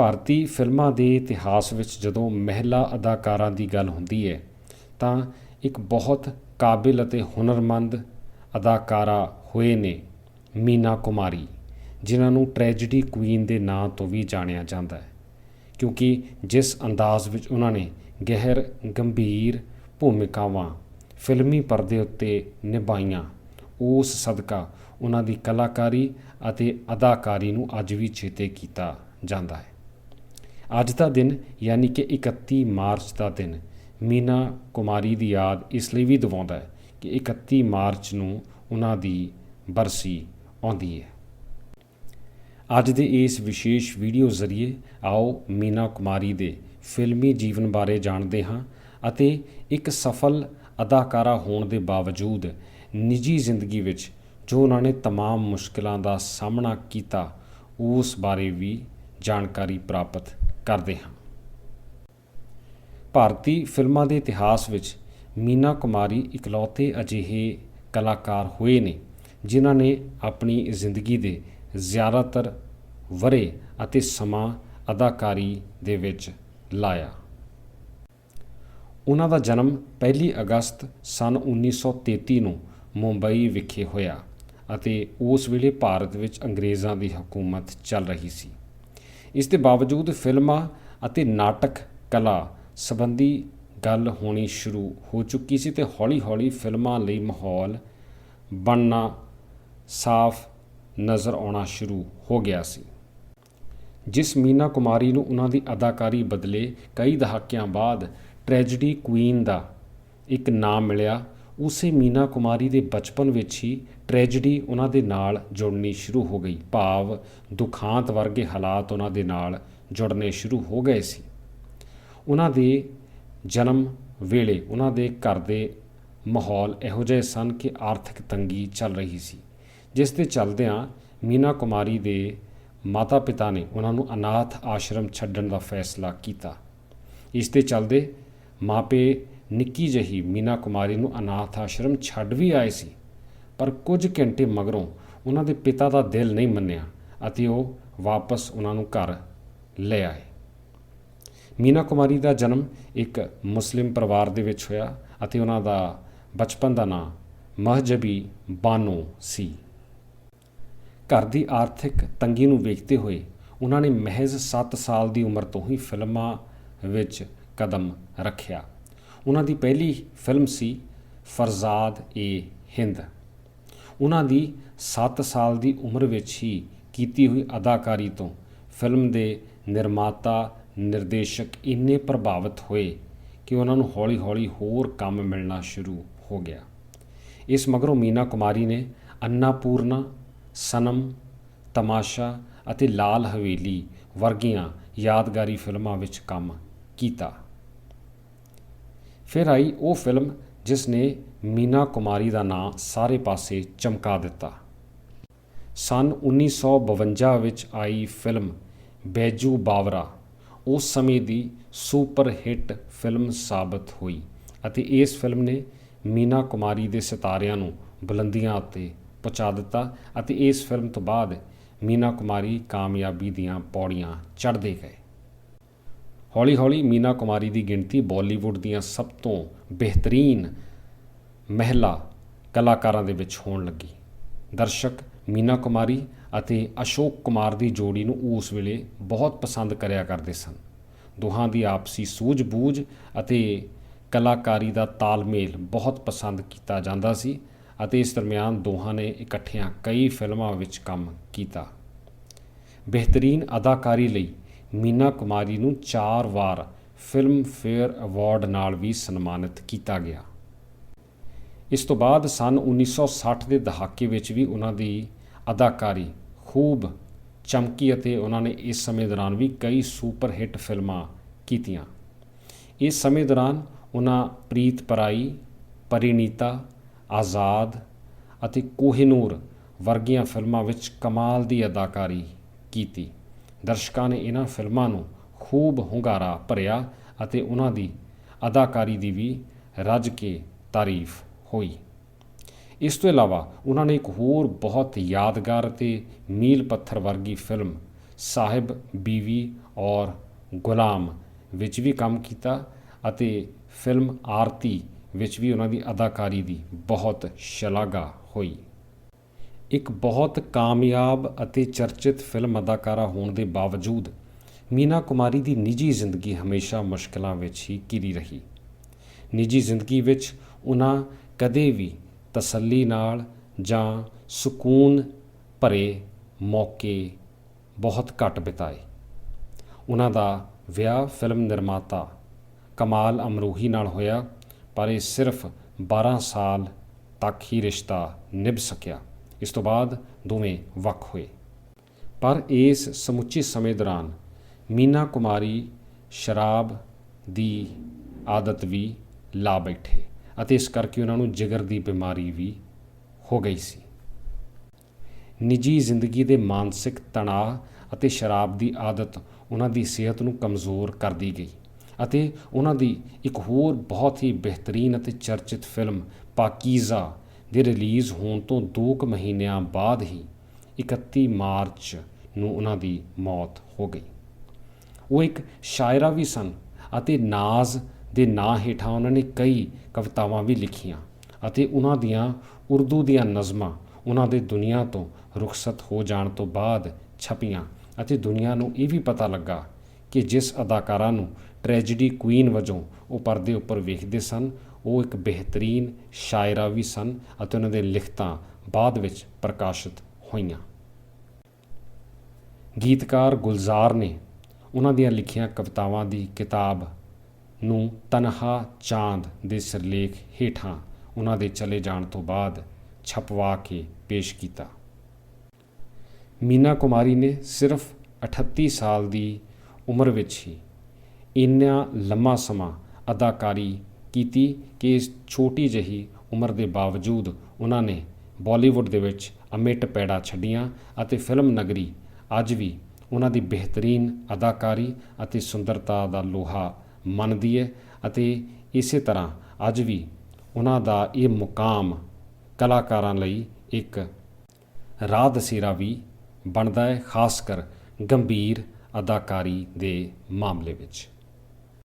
ਭਾਰਤੀ ਫਿਲਮਾਂ ਦੇ ਇਤਿਹਾਸ ਵਿੱਚ ਜਦੋਂ ਮਹਿਲਾ ਅਦਾਕਾਰਾਂ ਦੀ ਗੱਲ ਹੁੰਦੀ ਹੈ ਤਾਂ ਇੱਕ ਬਹੁਤ ਕਾਬਿਲ ਅਤੇ ਹੁਨਰਮੰਦ ਅਦਾਕਾਰਾ ਹੋਏ ਨੇ ਮੀਨਾ ਕੁਮਾਰੀ, ਜਿਨ੍ਹਾਂ ਨੂੰ ਟ੍ਰੈਜੇਡੀ ਕੁਈਨ ਦੇ ਨਾਂ ਤੋਂ ਵੀ ਜਾਣਿਆ ਜਾਂਦਾ ਹੈ, ਕਿਉਂਕਿ ਜਿਸ ਅੰਦਾਜ਼ ਵਿੱਚ ਉਹਨਾਂ ਨੇ ਗਹਿਰ, ਗੰਭੀਰ ਭੂਮਿਕਾਵਾਂ ਫਿਲਮੀ ਪਰਦੇ ਉੱਤੇ ਨਿਭਾਈਆਂ, ਉਸ ਸਦਕਾ ਉਹਨਾਂ ਦੀ ਕਲਾਕਾਰੀ ਅਤੇ ਅਦਾਕਾਰੀ ਨੂੰ ਅੱਜ ਵੀ ਚੇਤੇ ਕੀਤਾ ਜਾਂਦਾ ਹੈ। ਅੱਜ ਦਾ ਦਿਨ ਯਾਨੀ ਕਿ 31 ਮਾਰਚ ਦਾ ਦਿਨ ਮੀਨਾ ਕੁਮਾਰੀ ਦੀ ਯਾਦ ਇਸ ਲਈ ਵੀ ਦਿਵਾਉਂਦਾ ਹੈ ਕਿ 31 ਮਾਰਚ ਨੂੰ ਉਹਨਾਂ ਦੀ ਬਰਸੀ ਆਉਂਦੀ ਹੈ ਅੱਜ ਦੇ ਇਸ ਵਿਸ਼ੇਸ਼ ਵੀਡੀਓ ਜ਼ਰੀਏ ਆਓ ਮੀਨਾ ਕੁਮਾਰੀ ਦੇ ਫਿਲਮੀ ਜੀਵਨ ਬਾਰੇ ਜਾਣਦੇ ਹਾਂ ਅਤੇ ਇੱਕ ਸਫਲ ਅਦਾਕਾਰਾ ਹੋਣ ਦੇ ਬਾਵਜੂਦ ਨਿੱਜੀ ਜ਼ਿੰਦਗੀ ਵਿੱਚ ਜੋ ਉਹਨਾਂ ਨੇ तमाम ਮੁਸ਼ਕਲਾਂ ਦਾ ਸਾਹਮਣਾ ਕੀਤਾ ਉਸ ਬਾਰੇ ਵੀ ਜਾਣਕਾਰੀ ਪ੍ਰਾਪਤ ਕਰਦੇ ਹਾਂ। ਭਾਰਤੀ ਫਿਲਮਾਂ ਦੇ ਇਤਿਹਾਸ ਵਿੱਚ ਮੀਨਾ ਕੁਮਾਰੀ ਇਕਲੌਤੇ ਅਜਿਹੇ ਕਲਾਕਾਰ ਹੋਏ ਨੇ, ਜਿਨ੍ਹਾਂ ਨੇ ਆਪਣੀ ਜ਼ਿੰਦਗੀ ਦੇ ਜ਼ਿਆਦਾਤਰ ਵਰੇ ਅਤੇ ਸਮਾਂ ਅਦਾਕਾਰੀ ਦੇ ਵਿੱਚ ਲਾਇਆ। ਉਹਨਾਂ ਦਾ ਜਨਮ 1 ਅਗਸਤ ਸਨ 1933 ਨੂੰ ਮੁੰਬਈ ਵਿਖੇ ਹੋਇਆ ਅਤੇ ਉਸ ਵੇਲੇ ਭਾਰਤ ਵਿੱਚ ਅੰਗਰੇਜ਼ਾਂ ਦੀ ਹਕੂਮਤ ਚੱਲ ਰਹੀ ਸੀ। ਇਸ ਦੇ ਬਾਵਜੂਦ ਫਿਲਮਾਂ ਅਤੇ ਨਾਟਕ ਕਲਾ ਸੰਬੰਧੀ ਗੱਲ ਹੋਣੀ ਸ਼ੁਰੂ ਹੋ ਚੁੱਕੀ ਸੀ ਤੇ ਹੌਲੀ-ਹੌਲੀ ਫਿਲਮਾਂ ਲਈ ਮਾਹੌਲ ਬਣਨਾ ਸਾਫ਼ ਨਜ਼ਰ ਆਉਣਾ ਸ਼ੁਰੂ ਹੋ ਗਿਆ ਸੀ। ਜਿਸ ਮੀਨਾ ਕੁਮਾਰੀ ਨੂੰ ਉਹਨਾਂ ਦੀ ਅਦਾਕਾਰੀ ਬਦਲੇ ਕਈ ਦਹਾਕਿਆਂ ਬਾਅਦ ਟ੍ਰੈਜੇਡੀ ਕੁਈਨ ਦਾ ਇੱਕ ਨਾਮ ਮਿਲਿਆ, ਉਸੇ ਮੀਨਾ ਕੁਮਾਰੀ ਦੇ ਬਚਪਨ ਵਿੱਚ ਹੀ ਟ੍ਰੈਜੇਡੀ ਉਹਨਾਂ ਦੇ ਨਾਲ ਜੁੜਨੀ ਸ਼ੁਰੂ ਹੋ ਗਈ। ਭਾਵ ਦੁਖਾਂਤ ਵਰਗੇ ਹਾਲਾਤ ਉਹਨਾਂ ਦੇ ਨਾਲ ਜੁੜਨੇ ਸ਼ੁਰੂ ਹੋ ਗਏ ਸੀ। ਉਹਨਾਂ ਦੇ ਜਨਮ ਵੇਲੇ ਉਹਨਾਂ ਦੇ ਘਰ ਦੇ ਮਾਹੌਲ ਇਹੋ ਜਿਹੇ ਸਨ ਕਿ ਆਰਥਿਕ ਤੰਗੀ ਚੱਲ ਰਹੀ ਸੀ। ਜਿਸ ਦੇ ਚਲਦਿਆਂ ਮੀਨਾ ਕੁਮਾਰੀ ਦੇ ਮਾਤਾ-ਪਿਤਾ ਨੇ ਉਹਨਾਂ ਨੂੰ ਅਨਾਥ ਆਸ਼ਰਮ ਛੱਡਣ ਦਾ ਫੈਸਲਾ ਕੀਤਾ। ਇਸ ਦੇ ਚਲਦੇ ਮਾਪੇ ਨਿੱਕੀ ਜਹੀ ਮੀਨਾ ਕੁਮਾਰੀ ਨੂੰ ਅਨਾਥ ਆਸ਼ਰਮ ਛੱਡ ਵੀ ਆਏ ਸੀ। ਪਰ ਕੁਝ ਘੰਟੇ ਮਗਰੋਂ ਉਹਨਾਂ ਦੇ ਪਿਤਾ ਦਾ ਦਿਲ ਨਹੀਂ ਮੰਨਿਆ ਅਤੇ ਉਹ ਵਾਪਸ ਉਹਨਾਂ ਨੂੰ ਘਰ ਲੈ ਆਏ। ਮੀਨਾ ਕੁਮਾਰੀ ਦਾ ਜਨਮ ਇੱਕ ਮੁਸਲਿਮ ਪਰਿਵਾਰ ਦੇ ਵਿੱਚ ਹੋਇਆ ਅਤੇ ਉਹਨਾਂ ਦਾ ਬਚਪਨ ਦਾ ਨਾਂ ਮਹਜਬੀ ਬਾਨੋ ਸੀ। ਘਰ ਦੀ ਆਰਥਿਕ ਤੰਗੀ ਨੂੰ ਵੇਖਦੇ ਹੋਏ ਉਹਨਾਂ ਨੇ ਮਹਿਜ਼ 7 ਸਾਲ ਦੀ ਉਮਰ ਤੋਂ ਹੀ ਫਿਲਮਾਂ ਵਿੱਚ ਕਦਮ ਰੱਖਿਆ। ਉਹਨਾਂ ਦੀ ਪਹਿਲੀ ਫਿਲਮ ਸੀ ਫਰਜ਼ਾਦ ਏ ਹਿੰਦ। ਉਹਨਾਂ ਦੀ 7 ਸਾਲ ਦੀ ਉਮਰ ਵਿੱਚ ਹੀ ਕੀਤੀ ਹੋਈ ਅਦਾਕਾਰੀ ਤੋਂ ਫਿਲਮ ਦੇ ਨਿਰਮਾਤਾ, ਨਿਰਦੇਸ਼ਕ ਇੰਨੇ ਪ੍ਰਭਾਵਿਤ ਹੋਏ ਕਿ ਉਹਨਾਂ ਨੂੰ ਹੌਲੀ-ਹੌਲੀ ਹੋਰ ਕੰਮ ਮਿਲਣਾ ਸ਼ੁਰੂ ਹੋ ਗਿਆ। ਇਸ ਮਗਰੋਂ ਮੀਨਾ ਕੁਮਾਰੀ ਨੇ ਅੰਨਾਪੂਰਨਾ, ਸਨਮ, ਤਮਾਸ਼ਾ ਅਤੇ ਲਾਲ ਹਵੇਲੀ ਵਰਗੀਆਂ ਯਾਦਗਾਰੀ ਫਿਲਮਾਂ ਵਿੱਚ ਕੰਮ ਕੀਤਾ। ਫਿਰ ਆਈ ਉਹ ਫਿਲਮ ਜਿਸ ਨੇ ਮੀਨਾ ਕੁਮਾਰੀ ਦਾ ਨਾਂ ਸਾਰੇ ਪਾਸੇ ਚਮਕਾ ਦਿੱਤਾ। ਸਨ 1952 ਵਿੱਚ ਆਈ ਫਿਲਮ ਬੈਜੂ ਬਾਵਰਾ। ਉਸ ਸਮੇਂ ਦੀ ਸੁਪਰ ਹਿੱਟ ਫਿਲਮ ਸਾਬਤ ਹੋਈ ਅਤੇ ਇਸ ਫਿਲਮ ਨੇ ਮੀਨਾ ਕੁਮਾਰੀ ਦੇ ਸਿਤਾਰਿਆਂ ਨੂੰ ਬੁਲੰਦੀਆਂ ਉੱਤੇ ਪਹੁੰਚਾ ਦਿੱਤਾ ਅਤੇ ਇਸ ਫਿਲਮ ਤੋਂ ਬਾਅਦ ਮੀਨਾ ਕੁਮਾਰੀ ਕਾਮਯਾਬੀ ਦੀਆਂ ਪੌੜੀਆਂ ਚੜ੍ਹਦੇ ਗਏ। ਹੌਲੀ-ਹੌਲੀ ਮੀਨਾ ਕੁਮਾਰੀ ਦੀ ਗਿਣਤੀ ਬਾਲੀਵੁੱਡ ਦੀਆਂ ਸਭ ਤੋਂ ਬਿਹਤਰੀਨ ਮਹਿਲਾ ਕਲਾਕਾਰਾਂ ਦੇ ਵਿੱਚ ਹੋਣ ਲੱਗੀ। ਦਰਸ਼ਕ ਮੀਨਾ ਕੁਮਾਰੀ ਅਤੇ ਅਸ਼ੋਕ ਕੁਮਾਰ ਦੀ ਜੋੜੀ ਨੂੰ ਉਸ ਵੇਲੇ ਬਹੁਤ ਪਸੰਦ ਕਰਿਆ ਕਰਦੇ ਸਨ। ਦੋਹਾਂ ਦੀ ਆਪਸੀ ਸੂਝ-ਬੂਝ ਅਤੇ ਕਲਾਕਾਰੀ ਦਾ ਤਾਲਮੇਲ ਬਹੁਤ ਪਸੰਦ ਕੀਤਾ ਜਾਂਦਾ ਸੀ ਅਤੇ ਇਸ ਦਰਮਿਆਨ ਦੋਹਾਂ ਨੇ ਇਕੱਠਿਆਂ ਕਈ ਫਿਲਮਾਂ ਵਿੱਚ ਕੰਮ ਕੀਤਾ। ਬਿਹਤਰੀਨ ਅਦਾਕਾਰੀ ਲਈ ਮੀਨਾ ਕੁਮਾਰੀ ਨੂੰ 4 ਵਾਰ ਫਿਲਮ ਫੇਅਰ ਅਵਾਰਡ ਨਾਲ ਵੀ ਸਨਮਾਨਿਤ ਕੀਤਾ ਗਿਆ। ਇਸ ਤੋਂ ਬਾਅਦ ਸਨ 1960 ਦੇ ਦਹਾਕੇ ਵਿੱਚ ਵੀ ਉਹਨਾਂ ਦੀ ਅਦਾਕਾਰੀ ਖੂਬ ਚਮਕੀ ਅਤੇ ਉਹਨਾਂ ਨੇ ਇਸ ਸਮੇਂ ਦੌਰਾਨ ਵੀ ਕਈ ਸੁਪਰ ਹਿੱਟ ਫਿਲਮਾਂ ਕੀਤੀਆਂ। ਇਸ ਸਮੇਂ ਦੌਰਾਨ ਉਹਨਾਂ ਪ੍ਰੀਤ ਪਰਾਈ ਪਰਿਣੀਤਾ ਆਜ਼ਾਦ ਅਤੇ ਕੋਹਿਨੂਰ ਵਰਗੀਆਂ ਫਿਲਮਾਂ ਵਿੱਚ ਕਮਾਲ ਦੀ ਅਦਾਕਾਰੀ ਕੀਤੀ। ਦਰਸ਼ਕਾਂ ਨੇ ਇਹਨਾਂ ਫਿਲਮਾਂ ਨੂੰ ਖੂਬ ਹੁੰਗਾਰਾ ਭਰਿਆ ਅਤੇ ਉਹਨਾਂ ਦੀ ਅਦਾਕਾਰੀ ਦੀ ਵੀ ਰੱਜ ਕੇ ਤਾਰੀਫ ਹੋਈ। ਇਸ ਤੋਂ ਇਲਾਵਾ ਉਹਨਾਂ ਨੇ ਇੱਕ ਹੋਰ ਬਹੁਤ ਯਾਦਗਾਰ ਅਤੇ ਮੀਲ ਪੱਥਰ ਵਰਗੀ ਫਿਲਮ ਸਾਹਿਬ ਬੀਵੀ ਔਰ ਗੁਲਾਮ ਵਿੱਚ ਵੀ ਕੰਮ ਕੀਤਾ ਅਤੇ ਫਿਲਮ ਆਰਤੀ ਵਿੱਚ ਵੀ ਉਹਨਾਂ ਦੀ ਅਦਾਕਾਰੀ ਦੀ ਬਹੁਤ ਸ਼ਲਾਘਾ ਹੋਈ। ਇੱਕ ਬਹੁਤ ਕਾਮਯਾਬ ਅਤੇ ਚਰਚਿਤ ਫਿਲਮ ਅਦਾਕਾਰਾ ਹੋਣ ਦੇ ਬਾਵਜੂਦ, ਮੀਨਾ ਕੁਮਾਰੀ ਦੀ ਨਿੱਜੀ ਜ਼ਿੰਦਗੀ ਹਮੇਸ਼ਾ ਮੁਸ਼ਕਲਾਂ ਵਿੱਚ ਹੀ ਘਿਰੀ ਰਹੀ। ਨਿੱਜੀ ਜ਼ਿੰਦਗੀ ਵਿੱਚ ਉਹਨਾਂ ਕਦੇ ਵੀ ਤਸੱਲੀ ਨਾਲ ਜਾਂ ਸਕੂਨ ਭਰੇ ਮੌਕੇ ਬਹੁਤ ਘੱਟ ਬਿਤਾਏ। ਉਹਨਾਂ ਦਾ ਵਿਆਹ ਫਿਲਮ ਨਿਰਮਾਤਾ ਕਮਾਲ ਅਮਰੂਹੀ ਨਾਲ ਹੋਇਆ, ਪਰ ਇਹ ਸਿਰਫ 12 ਸਾਲ ਤੱਕ ਹੀ ਰਿਸ਼ਤਾ ਨਿਭ ਸਕਿਆ। ਇਸ ਤੋਂ ਬਾਅਦ ਦੋਵੇਂ ਵੱਖ ਹੋਏ। ਪਰ ਇਸ ਸਮੁੱਚੇ ਸਮੇਂ ਦੌਰਾਨ ਮੀਨਾ ਕੁਮਾਰੀ ਸ਼ਰਾਬ ਦੀ ਆਦਤ ਵੀ ਲਾ ਬੈਠੇ ਅਤੇ ਇਸ ਕਰਕੇ ਉਹਨਾਂ ਨੂੰ ਜਿਗਰ ਦੀ ਬਿਮਾਰੀ ਵੀ ਹੋ ਗਈ ਸੀ। ਨਿੱਜੀ ਜ਼ਿੰਦਗੀ ਦੇ ਮਾਨਸਿਕ ਤਣਾਅ ਅਤੇ ਸ਼ਰਾਬ ਦੀ ਆਦਤ ਉਹਨਾਂ ਦੀ ਸਿਹਤ ਨੂੰ ਕਮਜ਼ੋਰ ਕਰਦੀ ਗਈ ਅਤੇ ਉਹਨਾਂ ਦੀ ਇੱਕ ਹੋਰ ਬਹੁਤ ਹੀ ਬਿਹਤਰੀਨ ਅਤੇ ਚਰਚਿਤ ਫਿਲਮ ਪਾਕੀਜ਼ਾ ਦੇ ਰਿਲੀਜ਼ ਹੋਣ ਤੋਂ 2 ਕੁ ਮਹੀਨਿਆਂ ਬਾਅਦ ਹੀ 31 ਮਾਰਚ ਨੂੰ ਉਹਨਾਂ ਦੀ ਮੌਤ ਹੋ ਗਈ। ਉਹ ਇੱਕ ਸ਼ਾਇਰਾ ਵੀ ਸਨ ਅਤੇ ਨਾਜ਼ ਦੇ ਨਾਂ ਹੇਠਾਂ ਉਹਨਾਂ ਨੇ ਕਈ ਕਵਿਤਾਵਾਂ ਵੀ ਲਿਖੀਆਂ ਅਤੇ ਉਹਨਾਂ ਦੀਆਂ ਉਰਦੂ ਦੀਆਂ ਨਜ਼ਮਾਂ ਉਹਨਾਂ ਦੇ ਦੁਨੀਆ ਤੋਂ ਰੁਖਸਤ ਹੋ ਜਾਣ ਤੋਂ ਬਾਅਦ ਛਪੀਆਂ ਅਤੇ ਦੁਨੀਆ ਨੂੰ ਇਹ ਵੀ ਪਤਾ ਲੱਗਾ ਕਿ ਜਿਸ ਅਦਾਕਾਰਾ ਨੂੰ ਟ੍ਰੈਜੇਡੀ ਕੁਈਨ ਵਜੋਂ ਉਹ ਪਰਦੇ ਉੱਪਰ ਵੇਖਦੇ ਸਨ ਉਹ ਇੱਕ ਬਿਹਤਰੀਨ ਸ਼ਾਇਰਾ ਵੀ ਸਨ ਅਤੇ ਉਹਨਾਂ ਦੇ ਲਿਖਤਾਂ ਬਾਅਦ ਵਿੱਚ ਪ੍ਰਕਾਸ਼ਿਤ ਹੋਈਆਂ। ਗੀਤਕਾਰ ਗੁਲਜ਼ਾਰ ਨੇ ਉਹਨਾਂ ਦੀਆਂ ਲਿਖੀਆਂ ਕਵਿਤਾਵਾਂ ਦੀ ਕਿਤਾਬ ਨੂੰ ਤਨਹਾ ਚਾਂਦ ਦੇ ਸਿਰਲੇਖ ਹੇਠਾਂ ਉਹਨਾਂ ਦੇ ਚਲੇ ਜਾਣ ਤੋਂ ਬਾਅਦ ਛਪਵਾ ਕੇ ਪੇਸ਼ ਕੀਤਾ। ਮੀਨਾ ਕੁਮਾਰੀ ਨੇ ਸਿਰਫ 38 ਸਾਲ ਦੀ ਉਮਰ ਵਿੱਚ ਹੀ ਇੰਨਾ ਲੰਮਾ ਸਮਾਂ ਅਦਾਕਾਰੀ ਕੀਤੀ ਕਿ ਇਸ ਛੋਟੀ ਜਿਹੀ ਉਮਰ ਦੇ ਬਾਵਜੂਦ ਉਹਨਾਂ ਨੇ ਬਾਲੀਵੁੱਡ ਦੇ ਵਿੱਚ ਅਮਿਟ ਪੈੜਾ ਛੱਡੀਆਂ ਅਤੇ ਫਿਲਮ ਨਗਰੀ ਅੱਜ ਵੀ ਉਹਨਾਂ ਦੀ ਬਿਹਤਰੀਨ ਅਦਾਕਾਰੀ ਅਤੇ ਸੁੰਦਰਤਾ ਦਾ ਲੋਹਾ ਮੰਨਦੀ ਹੈ ਅਤੇ ਇਸੇ ਤਰ੍ਹਾਂ ਅੱਜ ਵੀ ਉਹਨਾਂ ਦਾ ਇਹ ਮੁਕਾਮ ਕਲਾਕਾਰਾਂ ਲਈ ਇੱਕ ਰਾਹ ਦਸੇਰਾ ਵੀ ਬਣਦਾ ਹੈ, ਖਾਸ ਕਰ ਗੰਭੀਰ ਅਦਾਕਾਰੀ ਦੇ ਮਾਮਲੇ ਵਿੱਚ।